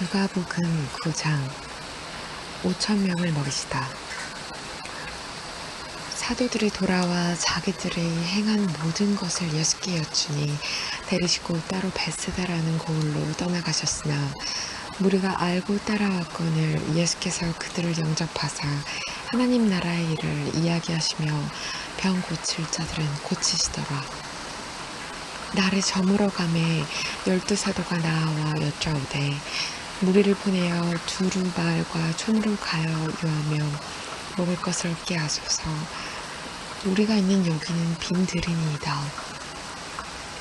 누가복음 9장 5천 명을 먹이시다. 사도들이 돌아와 자기들이 행한 모든 것을 예수께 여쭈니 데리시고 따로 베스다라는 고을로 떠나가셨으나 무리가 알고 따라왔거늘 예수께서 그들을 영접하사 하나님 나라의 일을 이야기하시며 병 고칠 자들은 고치시더라. 날이 저물어 가매 열두 사도가 나와 여짜오되 무리를 보내어 두루발과 촌으로 가여 요하며 먹을 것을 얻게 하소서 우리가 있는 여기는 빈 들이니이다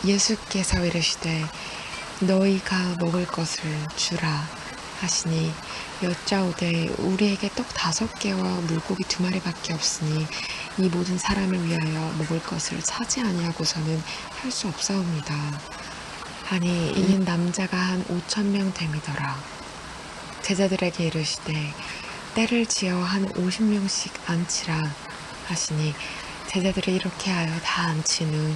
예수께서 이르시되 너희가 먹을 것을 주라 하시니 여짜오되 우리에게 떡 다섯 개와 물고기 두 마리밖에 없으니 이 모든 사람을 위하여 먹을 것을 차지 아니하고서는 할 수 없사옵니다. 하니 이는 남자가 한 오천 명 됨이더라. 제자들에게 이르시되 때를 지어 한 오십 명씩 앉히라 하시니 제자들이 이렇게 하여 다 앉힌 후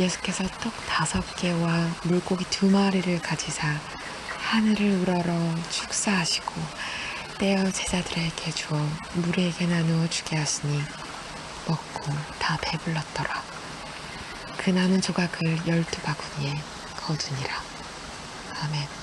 예수께서 떡 다섯 개와 물고기 두 마리를 가지사 하늘을 우러러 축사하시고 떼어 제자들에게 주어 무리에게 나누어 주게 하시니 먹고 다 배불렀더라. 그 남은 조각을 열두 바구니에 거두니라. 아멘.